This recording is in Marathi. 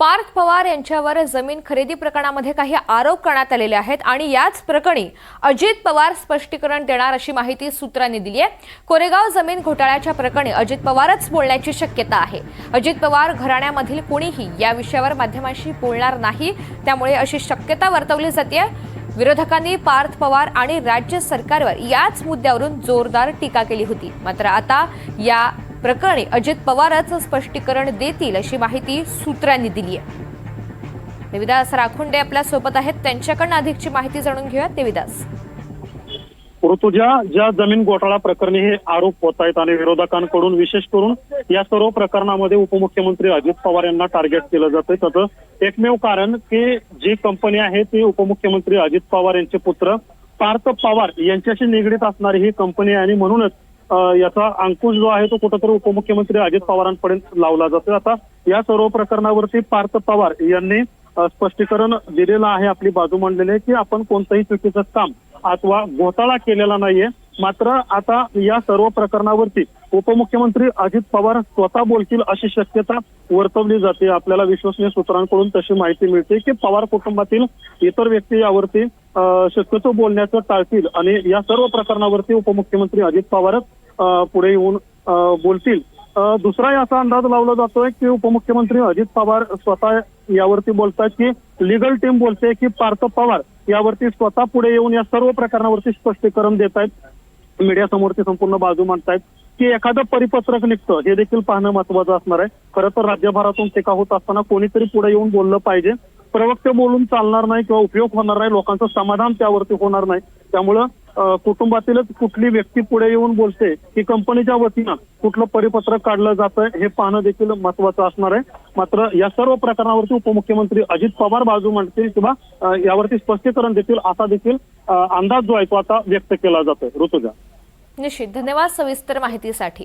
पार्थ पवार यांच्यावर जमीन खरेदी प्रकरणामध्ये काही आरोप करण्यात आलेले आहेत आणि याच प्रकरणी अजित पवार स्पष्टीकरण देणार अशी माहिती सूत्रांनी दिली आहे. कोरेगाव जमीन घोटाळ्याच्या प्रकरणी अजित पवारच बोलण्याची शक्यता आहे. अजित पवार घराण्यामधील कोणीही या विषयावर माध्यमांशी बोलणार नाही त्यामुळे अशी शक्यता वर्तवली जाते विरोधकांनी पार्थ पवार आणि राज्य सरकारवर याच मुद्द्यावरून जोरदार टीका केली होती. मात्र आता या प्रकरणी अजित पवारच स्पष्टीकरण देतील अशी माहिती सूत्रांनी दिली आहे देविदास राखुंडे आपल्यासोबत आहेत. त्यांच्याकडनं अधिकची माहिती जाणून घेऊया. देविदास. ऋतुजा ज्या जमीन घोटाळा प्रकरणी हे आरोप होत आहेत आणि विरोधकांकडून विशेष करून या सर्व प्रकरणामध्ये उपमुख्यमंत्री अजित पवार यांना टार्गेट केलं जातंय. त्याचं एकमेव कारण की जी कंपनी आहे ती उपमुख्यमंत्री अजित पवार यांचे पुत्र पार्थ पवार यांच्याशी निगडीत असणारी ही कंपनी आहे आणि म्हणूनच याचा अंकुश जो आहे तो कुठंतरी उपमुख्यमंत्री अजित पवारांपर्यंत लावला जातोय. आता या सर्व प्रकरणावरती पार्थ पवार यांनी स्पष्टीकरण दिलेलं आहे आपली बाजू मांडलेली आहे की आपण कोणतंही चुकीचं काम अथवा घोटाळा केलेला नाहीये. मात्र आता या सर्व प्रकरणावरती उपमुख्यमंत्री अजित पवार स्वतः बोलतील अशी शक्यता वर्तवली जाते. आपल्याला विश्वसनीय सूत्रांकडून तशी माहिती मिळते की पवार कुटुंबातील इतर व्यक्ती यावरती शक्यतो बोलण्याचं टाळतील. आणि या सर्व प्रकरणावरती उपमुख्यमंत्री अजित पवारच पुढे येऊन बोलतील. दुसरा दुसराही असा अंदाज लावला जातोय की उपमुख्यमंत्री अजित पवार स्वतः यावरती बोलतात की लिगल टीम बोलते की पार्थ पवार यावरती स्वतः पुढे येऊन या सर्व प्रकरणावरती स्पष्टीकरण देत आहेत मीडियासमोर ते संपूर्ण बाजू मांडतायत की एखादं परिपत्रक निघतं. हे देखील पाहणं महत्वाचं असणार आहे. खरं तर राज्यभरातून टीका होत असताना कोणीतरी पुढे येऊन बोललं पाहिजे. प्रवक्ते बोलून चालणार नाही किंवा उपयोग होणार नाही. लोकांचं समाधान त्यावरती होणार नाही. त्यामुळं कुटुंबातीलच कुठली व्यक्ती पुढे येऊन बोलते की कंपनीच्या वतीनं कुठलं परिपत्रक काढलं जातं हे पाहणं देखील महत्वाचं असणार आहे. मात्र या सर्व प्रकरणावरती उपमुख्यमंत्री अजित पवार बाजू मांडतील किंवा यावरती स्पष्टीकरण देतील असा देखील अंदाज जो आहे तो आता व्यक्त केला जातोय. ऋतुजा. निश्चित. धन्यवाद सविस्तर माहितीसाठी.